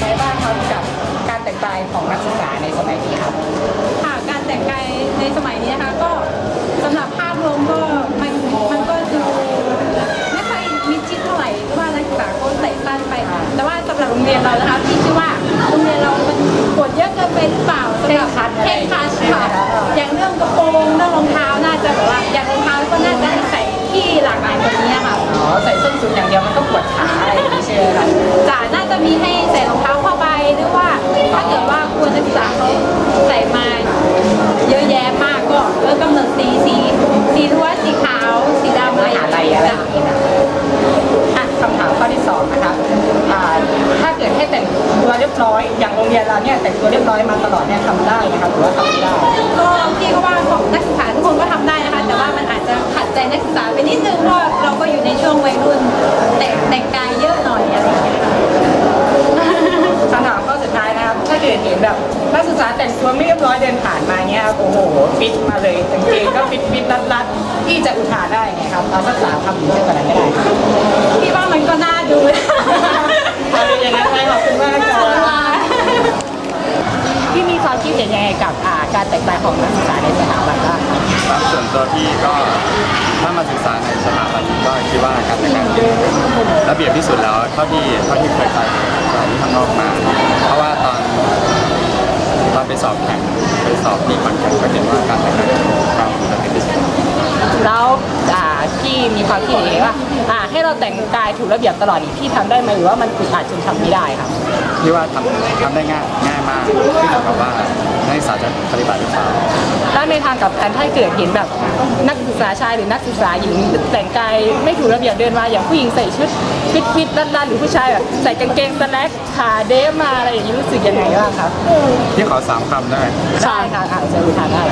ไปบ้างครับกับการแต่งกายของนักศึกษาในสมัยนี้ครับ ค่ะการแต่งกายในสมัยนี้นะคะก็สำหรับภาพรวมก็มันมันก็ดูไม่ค่อยมิดชิดเท่าไหร่เพราะว่านักศึกษาก็ใส่สั้นไป แต่ว่าสำหรับโรงเรียนเรานะคะที่ชื่อว่าโรงเรียน สีล้วสีขาว สีดำอะไรอย่างอะไรอะไรอย่างนี้นะอะคำถามข้อที่สองนะครับอ่าถ้าเกิดให้แต่งตัวเรียบร้อย อย่างโรงเรียนเราเนี่ยแต่งตัวเรียบร้อยมาตลอดเนี่ยทำได้นะคะหรือว่าทำไม่ได้ก็พี่ก็ว่าของนักศึกษาทุกคนก็ทำได้นะคะ แต่ว่ามันอาจจะขัดใจนักศึกษาไปนิดนึงเพราะเราก็อยู่ในช่วงวัยรุ่นแต่ การแตกต่ายของนักศึกษาในสถาบันบ้างครับส่วนตัวพี่ก็ถ้ามาศึกษาในสถาบันนี้ก็คิดว่าการแต่งกายเป็นระเบียบที่สุดแล้วเท่าที่เท่าที่เคยไปสถานที่ข้างนอกมา เพราะว่าตอนตอนไปสอบแข่งไปสอบที่ขอนแก่นก็เห็นว่าการแต่งกายของคราระเบียบที่สุด แต่งกายถูกระเบียบตลอดนี่พี่ทำได้ไหมหรือว่ามันอึดอัดจนทำไม่ได้ครับ พี่ว่าทำทำได้ง่ายง่ายมากขึ้นอยู่กับว่านักศึกษาจะปฏิบัติหรือเปล่าแล้วในทางกลับกันถ้าเกิดเห็นแบบนักศึกษาชายหรือนักศึกษาหญิงแต่งกายไม่ถูกระเบียบเดินมาอย่างผู้หญิงใส่ชุดฟิตฟิตๆรัดๆหรือผู้ชายแบบใส่กางเกงสแลกขาเดฟมาอะไรอย่างนี้รู้สึกยังไงบ้างครับพี่ขอสามคำได้ไหมใช่ค่ะอาจจะอุทานได้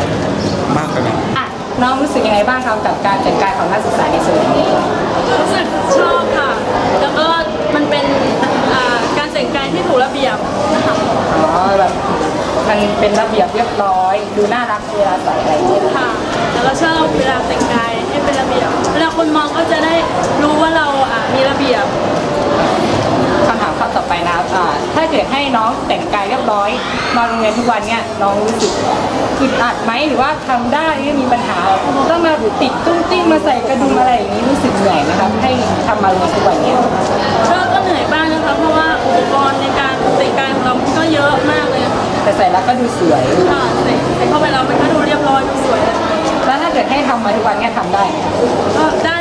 มากไปไหม อะ น้องรู้สึกยังไงบ้างครับกับการแต่งกายของนักศึกษาในส่วนนี้ รู้สึกชอบค่ะ แล้วก็มันเป็นอ่าการแต่งกายที่ถูกระเบียบค่ะอ๋อแบบมันเป็นระเบียบเรียบร้อย ดูน่ารักเวลาใส่อะไรอย่างเงี้ยค่ะ แล้วก็ชอบเวลาแต่งกายให้เป็นระเบียบเวลาคนมองก็จะได้รู้ว่าเราอ่ามีระเบียบ คำถามข้อต่อไปนะครับอ่าถ้าเกิดให้น้องแต่งกายเรียบร้อยมาโรงเรียนทุกวันเนี่ยน้องรู้สึกอึดอัดไหมหรือว่าทำได้ไม่มีปัญหาต้องมาติดตุ้งติ้งมาใส่กระดุมอะไรอย่างนี้รู้สึกเหนื่อยนะครับ ให้ทำมาโรงเรียนทุกวันเนี่ยก็ก็เหนื่อยบ้างนะคะเพราะว่าอุปกรณ์ในการแต่งกายของเราก็เยอะมากเลยค่ะแต่ใส่แล้วก็ดูสวยใส่ใส่เข้าไปแล้วมันก็ดูเรียบร้อยดูสวยเลยแล้วถ้าเกิดให้ทำมาทุกวันเนี่ยทำได้ไหมครับ ก็ได้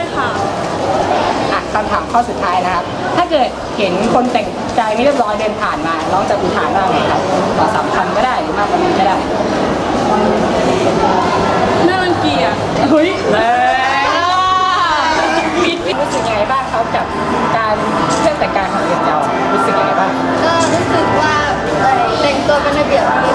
ค่ะอะคำถามข้อสุดท้ายนะครับ ถ้าเกิดเห็นคนแต่งกายไม่เรียบร้อยเดินผ่านมาน้องจะอุทานว่าไงครับขอสามคำก็ได้หรือมากกว่านี้ก็ได้น่ารังเกียจเฮ้ยแรงมิดรู้สึกยังไงบ้างครับกับการเครื่องแต่งกายของเรียนเรารู้สึกยังไงบ้างก็รู้สึกว่าแต่งตัวเป็นระเบียบดี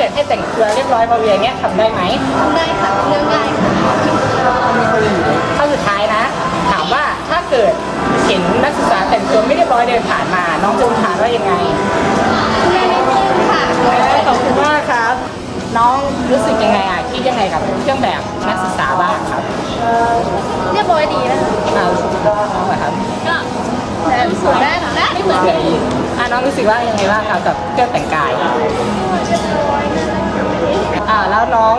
เกิดให้แต่งตัวเรียบร้อยมาเรียนเนี้ยทำได้ไหมทำได้ค่ะเรื่องง่ายค่ะข้อสุดท้ายนะ ถามว่าถ้าเกิดเห็นนักศึกษาแต่งตัวไม่เรียบร้อยเดินผ่านมา น้องจะอุทานว่ายังไงไม่ได้ขึ้นค่ะขอบคุณมากครับ น้องรู้สึกยังไงอะคิดยังไงกับเครื่องแบบนักศึกษาบ้างครับ เรียบร้อยดีนะคะเอาน้องเหรอครับก็ แต่สวยได้นะไม่เหมือนเฉยอะน้องรู้สึกว่ายังไงบ้างครับกับเครื่องแต่งกายอ่าแล้วน้อง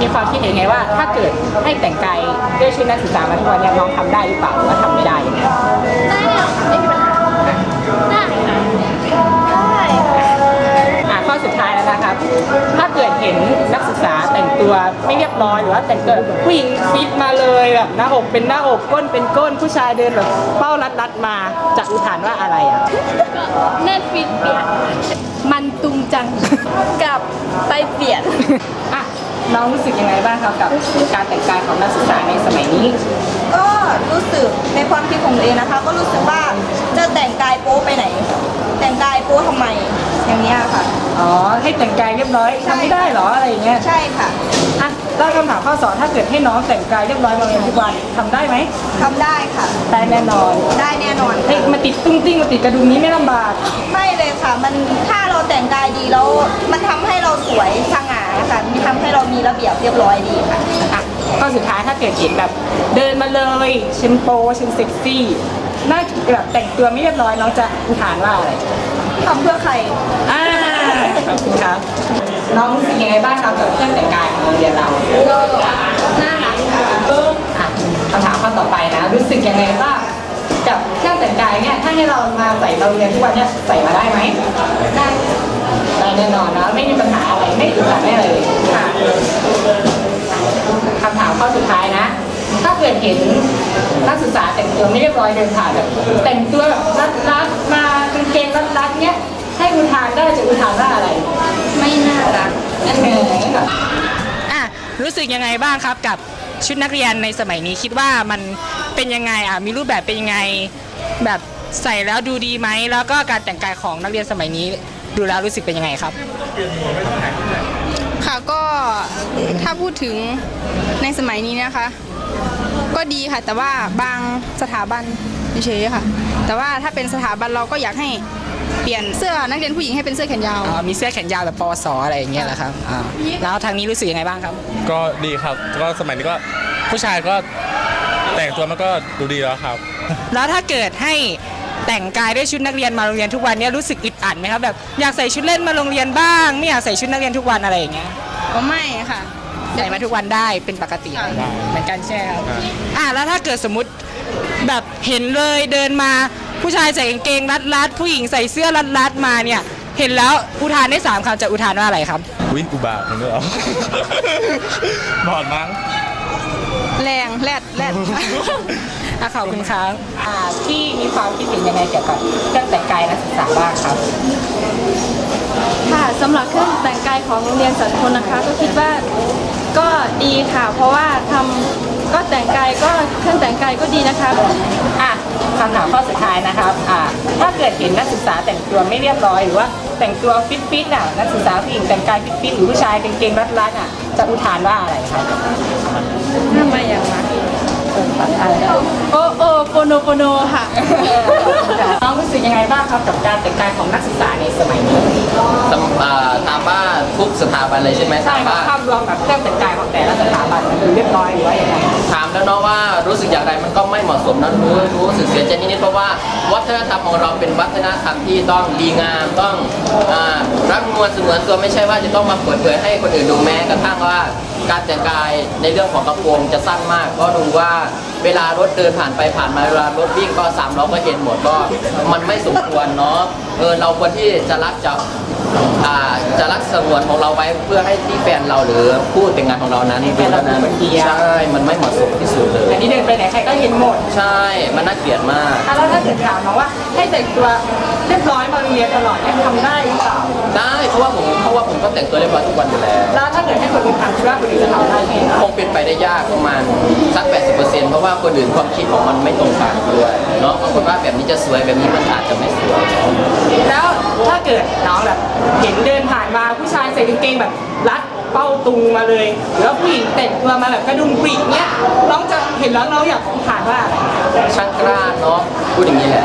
มีความคิดเห็นไงว่า ถ้าเกิดให้แต่งกายด้วยชุดนักศึกษามาทุกวันเนี่ยน้องทำได้หรือเปล่าหรือว่าทำไม่ได้ยังไง ยบร้อยหรือว่าแต่งตัวผู้หญิงฟิตมาเลยแบบหน้าอกเป็นหน้าอกก้นเป็นก้นผู้ชายเดินแบบเป้ารัดๆมาจะอุทานว่าอะไรอะแน่นฟิตเปลี่ยนมันตุงจังกับไปเปลี่ยนอะน้องรู้สึกยังไงบ้างครับกับการแต่งกายของนักศึกษาในสมัยนี้ ก็รู้สึกในความคิดของตัวเองนะคะ ก็รู้สึกว่าจะแต่งกายโป๊ไปไหน แต่งกายโป๊ทำไม อย่างเนี้ยค่ะ อ๋อ ให้แต่งกายเรียบร้อยทำไม่ได้เหรออะไรอย่างเงี้ยใช่ค่ะอะแล้วคำถามข้อสองถ้าเกิดให้น้องแต่งกายเรียบร้อยมาเรียนทุกวันทำได้ไหมทำได้ค่ะ ได้แน่นอนได้แน่นอนให้มาติดตุ้งติ้งมาติดกระดุมนี้ไม่ลำบาก ไม่เลยค่ะ มันถ้าเราแต่งกายดีแล้วมันทำให้เราสวยสง่าค่ะมันทำให้เรามีระเบียบเรียบร้อยดีค่ะ อะข้อสุดท้ายถ้าเกิดเห็นแบบ เดินมาเลยเชนโปเชนเซ็กซี่ น่าแบบแต่งตัวไม่เรียบร้อยน้องจะอุทานว่าอะไรทำเพื่อใครอ่าขอบคุณครับ น้องรู้สึกยังไงบ้างครับกับเครื่องแต่งกายของโรงเรียนเราน่ารักค่ะอะคำถามข้อต่อไปนะ รู้สึกยังไงบ้างกับเครื่องแต่งกายเนี่ยถ้าให้เรามาใส่เราเรียนทุกวันเนี่ยใส่มาได้ไหมได้ได้แน่นอนนะไม่มีปัญหาอะไรไม่อึดอัดแน่เลยค่ะคำถามข้อสุดท้ายนะ ถ้าเกิดเห็นนักศึกษาแต่งตัวไม่เรียบร้อยเดินผ่านแบบแต่งตัวแบบรัดรัดๆมากางเกงรัดรัดๆเนี้ยให้อุทานได้จะอุทานว่าอะไร ไม่น่ารักอันไหนก่อนอะรู้สึกยังไงบ้างครับกับชุดนักเรียนในสมัยนี้คิดว่ามันเป็นยังไงอะมีรูปแบบเป็นยังไงแบบใส่แล้วดูดีไหมแล้วก็การแต่งกายของนักเรียนสมัยนี้ดูแล้วรู้สึกเป็นยังไงครับ ค่ะก็ถ้าพูดถึงในสมัยนี้นะคะ ก็ดีค่ะ แต่ว่าบางสถาบันเฉยๆค่ะ แต่ว่าถ้าเป็นสถาบันเราก็อยากให้เปลี่ยนเสื้อนักเรียนผู้หญิงให้เป็นเสื้อแขนยาวอ๋อมีเสื้อแขนยาวแบบปวสอะไรอย่างเงี้ยเหรอครับอ่าแล้วทางนี้รู้สึกยังไงบ้างครับ ก็ดีครับ ก็สมัยนี้ก็ผู้ชายก็แต่งตัวมันก็ดูดีแล้วครับ แล้วถ้าเกิดให้แต่งกายด้วยชุดนักเรียนมาโรงเรียนทุกวันเนี้รู้สึกอึดอัดไหมครับแบบอยากใส่ชุดเล่นมาโรงเรียนบ้าง ไม่อยากใส่ชุดนักเรียนทุกวันอะไรอย่างเงี้ย ก็ไม่ค่ะ ใส่มาทุกวันได้เป็นปกติค่ะเหมือนกันใช่ไหมครับอะแล้วถ้าเกิดสมมติแบบเห็นเลยเดินมาผู้ชายใส่กางเกงรัดรัดๆผู้หญิงใส่เสื้อรัดรัดๆมาเนี่ย เห็นแล้วอุทานได้สามคำจะอุทานว่าอะไรครับวิอุบาทมันด้วยเหรอบอดมั้งแรงแรดแรดอะขอบคุณครับอ่าพี่มีความคิดเห็นยังไงเกี่ยวกับเครื่องแต่งกายนักศึกษาบ้างครับค่ะสำหรับเครื่องแต่งกายของโรงเรียนสันทนนะคะ ก็คิดว่า ก็ดีค่ะ เพราะว่าทำก็แต่งกายก็เครื่องแต่งกายก็ดีนะคะอะคำถามข้อสุดท้ายนะครับอ่าถ้าเกิดเห็นนักศึกษาแต่งตัวไม่เรียบร้อยหรือว่าแต่งตัวฟิตฟิตๆอะนักศึกษาผู้หญิงแต่งกายฟิตฟิตๆหรือผู้ชายกางเกงรัดรัดๆอะจะอุทานว่าอะไรครับทำไมอย่างนั้น อะไรนะโอโอโปโนโปโนค่ะ น้องรู้สึกยังไงบ้างครับกับการแต่งกายของนักศึกษาในสมัยนี้ตำอ่าถามว่าทุกสถาบันเลยใช่ไหมใช่ถามครับว่าภาพรวมแบบเครื่องแต่งกายของแต่ละสถาบันมันดูเรียบร้อยหรือว่ายังไงถามแล้วเนาะว่ารู้สึกอย่างไรมันก็ไม่เหมาะสมนะรู้รู้สึกเสียใจนิดๆเพราะว่าวัฒนธรรมของเราเป็นวัฒนธรรมที่ต้องดีงามต้องอ่ารักนวลสงวนตัวไม่ใช่ว่าจะต้องมาเปิดเผยให้คนอื่นดูแม้กระทั่งว่า การแต่งกายในเรื่องของกระโปรงจะสั้นมากก็ดูว่า เวลารถเดินผ่านไปผ่านมาเวลารถวิ่งก็สามล้อก็เห็นหมดก็มันไม่สมควรเนาะเออเราควรที่จะรักจะอ่าจะรักสงวนของเราไว้เพื่อให้ที่แฟนเราหรือผู้แต่งงานของเรานั้นแฟนเราเป็นคนดีอะใช่มันไม่เหมาะสมที่สุดเลย อันนี้เดินไปไหนใครก็เห็นหมด ใช่มันน่าเกลียดมาก อะแล้วถ้าเกิดถามน้องว่าให้แต่งตัว เรียบร้อยมาโรงเรียนตลอดเนี่ยทำได้หรือเปล่าได้เพราะว่าผมเพราะว่าผมก็แต่งตัวเรียบร้อยทุกวันอยู่แล้วแล้วถ้าเกิดให้คนอื่นทำคิดว่าคนอื่นจะทำได้ไหมคงเป็นไปได้ยากประมาณสัก 80%เพราะว่าคนอื่นความคิดของมันไม่ตรงกันด้วยเนาะบางคนว่าแบบนี้จะสวยแบบนี้มันอาจจะไม่สวยแล้วถ้าเกิดน้องแบบเห็นเดินผ่านมาผู้ชายใส่กางเกงแบบรัดเป้าตุงมาเลยหรือว่าผู้หญิงแต่งตัวมาแบบกระดุมปรีกเนี้ยน้องจะเห็นแล้วน้องอยากผ่านว่าอะไรช่างกล้าเนาะพูดอย่างนี้แหละ